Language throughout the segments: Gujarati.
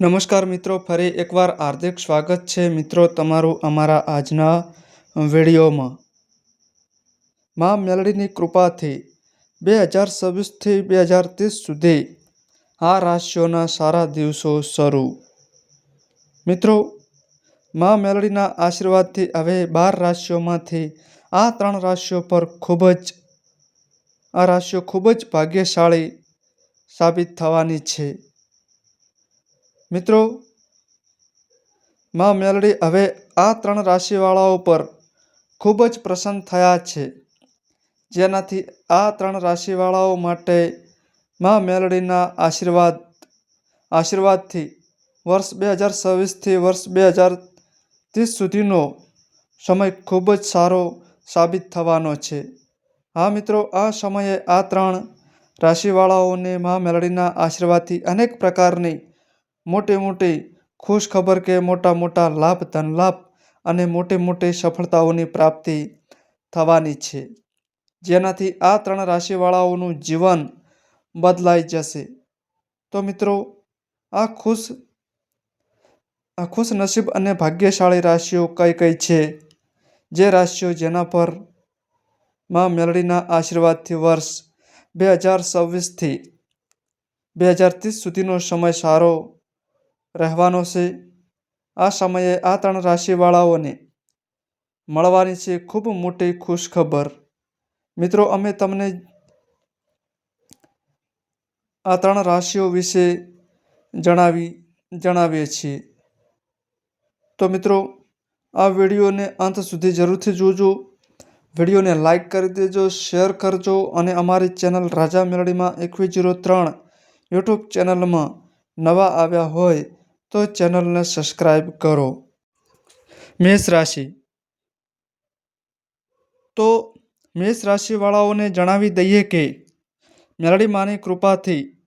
નમસ્કાર મિત્રો, ફરી એકવાર હાર્દિક સ્વાગત છે મિત્રો તમારું અમારા આજના વિડીયોમાં. મા મેલડીની કૃપાથી બે હજાર છવ્વીસથી બે હજાર ત્રીસ સુધી આ રાશિઓના સારા દિવસો શરૂ. મિત્રો, મા મેલડીના આશીર્વાદથી હવે બાર રાશિઓમાંથી આ ત્રણ રાશિઓ પર ખૂબ જ, આ રાશિઓ ખૂબ જ ભાગ્યશાળી સાબિત થવાની છે. મિત્રો, માં મેલડી હવે આ ત્રણ રાશિવાળાઓ પર ખૂબ જ પ્રસન્ન થયા છે. જેનાથી આ ત્રણ રાશિવાળાઓ માટે માં મેલડીના આશીર્વાદ, આશીર્વાદથી વર્ષ બે હજાર છવ્વીસથી વર્ષ બે હજાર ત્રીસ સુધીનો સમય ખૂબ જ સારો સાબિત થવાનો છે. હા મિત્રો, આ સમયે આ ત્રણ રાશિવાળાઓને મા મેલડીના આશીર્વાદથી અનેક પ્રકારની મોટી મોટી ખુશ ખબર કે મોટા મોટા લાભ, ધનલાભ અને મોટી મોટી સફળતાઓની પ્રાપ્તિ થવાની છે. જેનાથી આ ત્રણ રાશિવાળાઓનું જીવન બદલાઈ જશે. તો મિત્રો, આ ખુશ આ ખુશ નસીબ અને ભાગ્યશાળી રાશિઓ કઈ કઈ છે? જે રાશિઓ જેના પરમાં મેલડીના આશીર્વાદથી વર્ષ બે હજાર છવ્વીસથી બે હજાર ત્રીસ સુધીનો સમય સારો રહેવાનો છે. આ સમયે આ ત્રણ રાશિવાળાઓને મળવાની છે ખૂબ મોટી ખુશ ખબર મિત્રો, અમે તમને આ ત્રણ રાશિઓ વિશે જણાવી, જણાવીએ છીએ. તો મિત્રો, આ વિડીયોને અંત સુધી જરૂરથી જોજો. વિડીયોને લાઈક કરી દેજો, શેર કરજો અને અમારી ચેનલ રાજા મેલડીમાં એકવીસ જીરો ત્રણ યુટ્યુબ ચેનલમાં નવા આવ્યા હોય તો ચેનલને સબસ્ક્રાઈબ કરો. મેષ રાશિ. તો મેષ રાશિવાળાઓને જણાવી દઈએ કે મેલડી માની કૃપાથી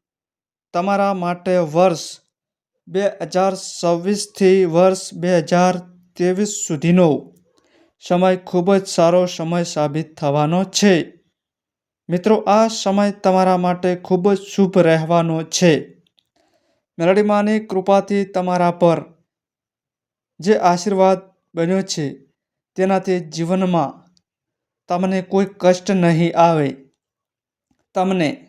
તમારા માટે વર્ષ બે હજાર છવ્વીસથી વર્ષ બે હજાર ત્રેવીસ સુધીનો સમય ખૂબ જ સારો સમય સાબિત થવાનો છે. મિત્રો, આ સમય તમારા માટે ખૂબ જ શુભ રહેવાનો છે. મેલડીમાની કૃપાથી તમારા પર જે આશીર્વાદ બન્યો છે, તેનાથી જીવનમાં તમને કોઈ કષ્ટ નહીં આવે. તમને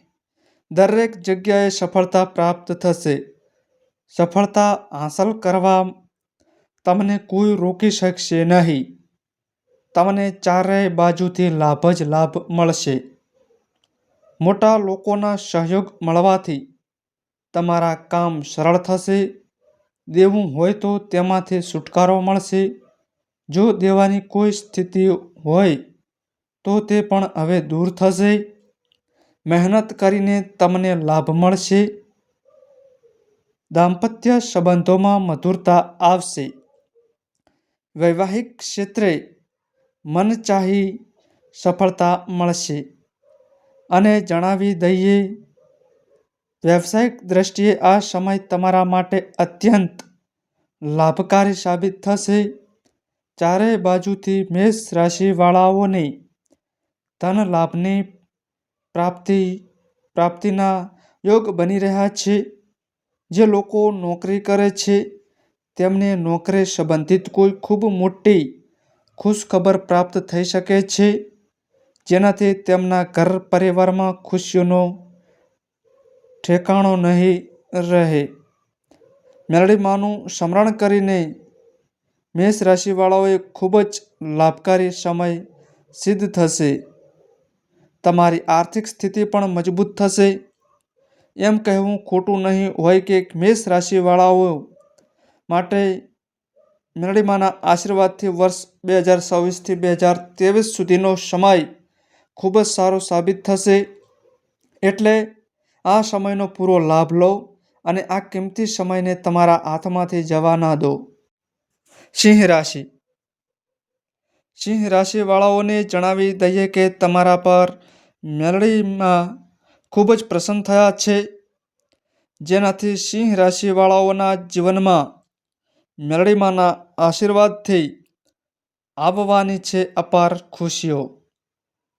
દરેક જગ્યાએ સફળતા પ્રાપ્ત થશે. સફળતા હાંસલ કરવા તમને કોઈ રોકી શકશે નહીં. તમને ચારેય બાજુથી લાભ જ લાભ મળશે. મોટા લોકોના સહયોગ મળવાથી તમારા કામ સરળ થશે, દેવું હોય તો તેમાંથી છુટકારો મળશે. જો દેવાની કોઈ સ્થિતિ હોય તો તે પણ હવે દૂર થશે. મહેનત કરીને તમને લાભ મળશે. દાંપત્ય સંબંધોમાં મધુરતા આવશે. વૈવાહિક ક્ષેત્રે મનચાહી સફળતા મળશે. અને જણાવી દઈએ વ્યવસાયિક દ્રષ્ટિએ આ સમય તમારા માટે અત્યંત લાભકારી સાબિત થશે. ચારેય બાજુથી મેષ રાશિવાળાઓને ધન લાભની પ્રાપ્તિ, પ્રાપ્તિના યોગ બની રહ્યા છે. જે લોકો નોકરી કરે છે, તેમને નોકરી સંબંધિત કોઈ ખૂબ મોટી ખુશખબર પ્રાપ્ત થઈ શકે છે. જેનાથી તેમના ઘર પરિવારમાં ખુશીઓનો ઠેકાણો નહીં રહે. મેલડીમાનું સ્મરણ કરીને મેષ રાશિવાળાઓએ ખૂબ જ લાભકારી સમય સિદ્ધ થશે. તમારી આર્થિક સ્થિતિ પણ મજબૂત થશે. એમ કહેવું ખોટું નહીં હોય કે મેષ રાશિવાળાઓ માટે મેરડીમાના આશીર્વાદથી વર્ષ બે હજાર છવ્વીસથી બે હજાર ત્રેવીસ સુધીનો સમય ખૂબ જ સારો સાબિત થશે. એટલે આ સમયનો પૂરો લાભ લો અને આ કિંમતી સમયને તમારા હાથમાંથી જવા ના દો. સિંહ રાશિ. સિંહ રાશિવાળાઓને જણાવી દઈએ કે તમારા પર મેલડીમાં ખૂબ જ પ્રસન્ન થયા છે. જેનાથી સિંહ રાશિવાળાઓના જીવનમાં મેળડીમાંના આશીર્વાદથી આવવાની છે અપાર ખુશીઓ.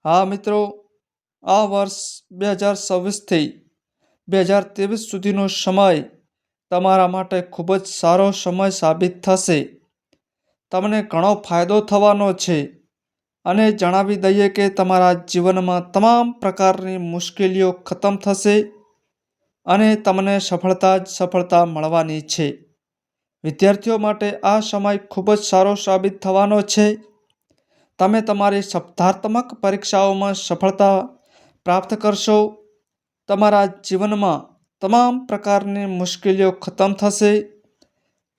હા મિત્રો, આ વર્ષ બે હજાર છવ્વીસથી બે હજાર ત્રેવીસ સુધીનો સમય તમારા માટે ખૂબ જ સારો સમય સાબિત થશે. તમને ઘણો ફાયદો થવાનો છે અને જણાવી દઈએ કે તમારા જીવનમાં તમામ પ્રકારની મુશ્કેલીઓ ખતમ થશે અને તમને સફળતા જ સફળતા મળવાની છે. વિદ્યાર્થીઓ માટે આ સમય ખૂબ જ સારો સાબિત થવાનો છે. તમે તમારી સ્પર્ધાત્મક પરીક્ષાઓમાં સફળતા પ્રાપ્ત કરશો તમારા જીવનમાં તમામ પ્રકારની મુશ્કેલીઓ ખતમ થશે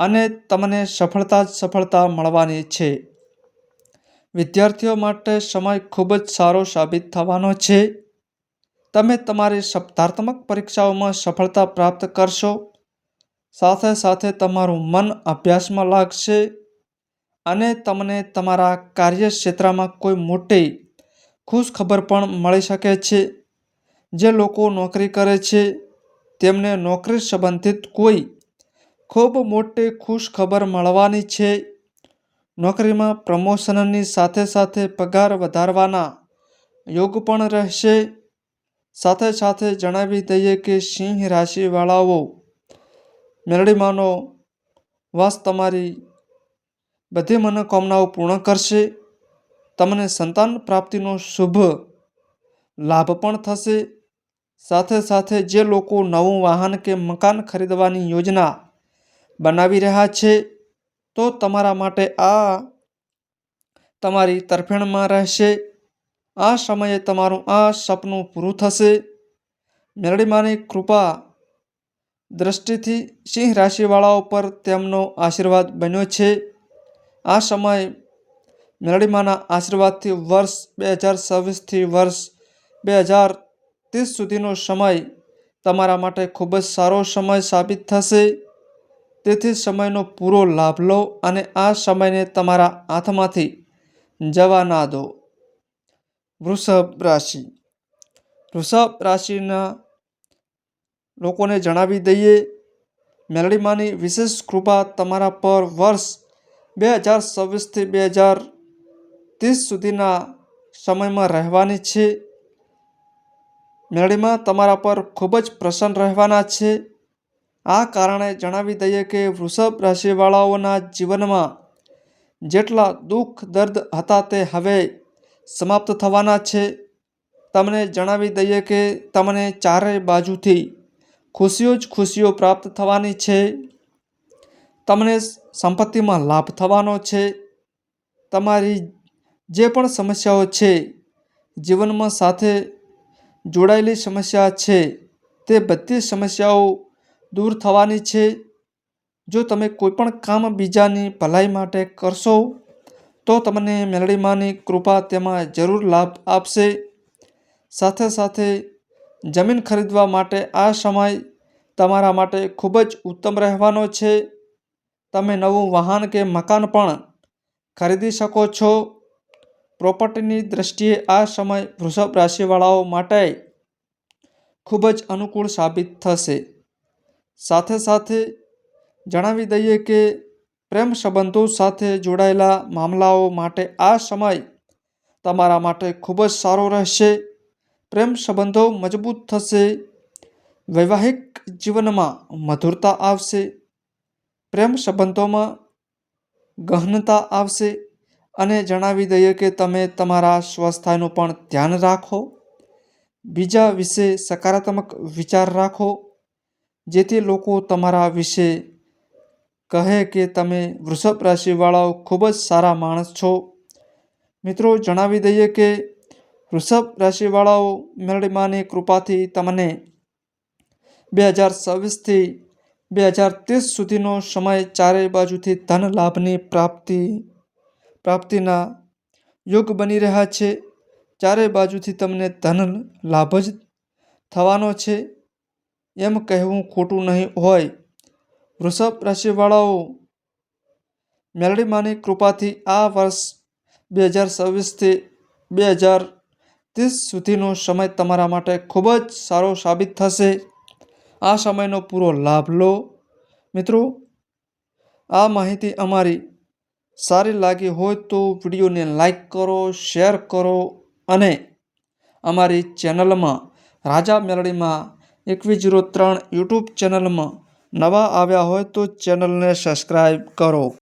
અને તમને સફળતા જ સફળતા મળવાની છે. વિદ્યાર્થીઓ માટે સમય ખૂબ જ સારો સાબિત થવાનો છે. તમે તમારી સ્પર્ધાત્મક પરીક્ષાઓમાં સફળતા પ્રાપ્ત કરશો. સાથે સાથે તમારું મન અભ્યાસમાં લાગશે અને તમને તમારા કાર્યક્ષેત્રમાં કોઈ મોટી ખુશ ખબર પણ મળી શકે છે. જે લોકો નોકરી કરે છે, તેમને નોકરી સંબંધિત કોઈ ખૂબ મોટી ખુશ ખબર મળવાની છે. નોકરીમાં પ્રમોશનની સાથે સાથે પગાર વધારવાના યોગ પણ રહેશે. સાથે સાથે જણાવી દઈએ કે સિંહ રાશિવાળાઓ, મેલડીમાંનો વાસ તમારી બધી મનોકામનાઓ પૂર્ણ કરશે. તમને સંતાન પ્રાપ્તિનો શુભ લાભ પણ થશે. સાથે સાથે જે લોકો નવું વાહન કે મકાન ખરીદવાની યોજના બનાવી રહ્યા છે, તો તમારા માટે આ તમારી તરફેણમાં રહેશે. આ સમયે તમારું આ સપનું પૂરું થશે. મેરડીમાની કૃપા દ્રષ્ટિથી સિંહ રાશિવાળાઓ પર તેમનો આશીર્વાદ બન્યો છે. આ સમય મેરડીમાના આશીર્વાદથી વર્ષ બે હજાર છવ્વીસથી વર્ષ બે હજાર ત્રીસ સુધીનો સમય તમારા માટે ખૂબ જ સારો સમય સાબિત થશે. તેથી સમયનો પૂરો લાભ લો અને આ સમયને તમારા હાથમાંથી જવા ના દો. વૃષભ રાશિ. વૃષભ રાશિના લોકોને જણાવી દઈએ. મેલડીમાંની વિશેષ કૃપા તમારા પર વર્ષ બે હજાર છવ્વીસથી બે હજાર ત્રીસ સુધીના સમયમાં રહેવાની છે. મેળીમાં તમારા પર ખૂબ જ પ્રસન્ન રહેવાના છે. આ કારણે જણાવી દઈએ કે વૃષભ રાશિવાળાઓના જીવનમાં જેટલા દુઃખ, દર્દ હતા તે હવે સમાપ્ત થવાના છે. તમને જણાવી દઈએ કે તમને ચારેય બાજુથી ખુશીઓ જ ખુશીઓ પ્રાપ્ત થવાની છે. તમને સંપત્તિમાં લાભ થવાનો છે. તમારી જે પણ સમસ્યાઓ છે, જીવનમાં સાથે જોડાયેલી સમસ્યા છે. તે બધી સમસ્યાઓ દૂર થવાની છે. જો તમે કોઈપણ કામ બીજાની ભલાઈ માટે કરશો, તો તમને મેલડીમાની કૃપા તેમાં જરૂર લાભ આપશે. સાથે સાથે, જમીન ખરીદવા માટે આ સમય તમારા માટે ખૂબ જ ઉત્તમ રહેવાનો છે. તમે નવું વાહન કે મકાન પણ ખરીદી શકો છો. પ્રોપર્ટીની દ્રષ્ટિએ આ સમય વૃષભ રાશિવાળાઓ માટે ખૂબ જ અનુકૂળ સાબિત થશે. સાથે સાથે જણાવી દઈએ કે પ્રેમ સંબંધો સાથે જોડાયેલા મામલાઓ માટે આ સમય તમારા માટે ખૂબ જ સારો રહેશે. પ્રેમ સંબંધો મજબૂત થશે. વૈવાહિક જીવનમાં મધુરતા આવશે. પ્રેમ સંબંધોમાં ગહનતા આવશે. અને જણાવી દઈએ કે તમે તમારા સ્વાસ્થ્યનું પણ ધ્યાન રાખો. બીજા વિશે સકારાત્મક વિચાર રાખો, જેથી લોકો તમારા વિશે કહે કે તમે વૃષભ રાશિવાળાઓ ખૂબ જ સારા માણસ છો. મિત્રો, જણાવી દઈએ કે વૃષભ રાશિવાળાઓ મેળડીમાંની કૃપાથી તમને બે હજાર છવ્વીસથી બે હજાર ત્રીસ સુધીનો સમય ચારેય બાજુથી ધન લાભની પ્રાપ્તિ પ્રાપ્તિના યોગ બની રહ્યા છે. ચારે બાજુથી તમને ધન લાભ જ થવાનો છે. એમ કહેવું ખોટું નહીં હોય. વૃષભ રાશિવાળાઓ, મેલડીમાંની કૃપાથી આ વર્ષ બે હજાર છવ્વીસથી બે હજાર ત્રીસ સુધીનો સમય તમારા માટે ખૂબ જ સારો સાબિત થશે. આ સમયનો પૂરો લાભ લો. મિત્રો, આ માહિતી અમારી સારી લાગી હોય તો વિડીયોને લાઈક કરો, શેર કરો અને અમારી ચેનલમાં રાજા મેલડીમાં એકવીસ જીરો ત્રણ યુટ્યુબ ચેનલમાં નવા આવ્યા હોય તો ચેનલને સબસ્ક્રાઈબ કરો.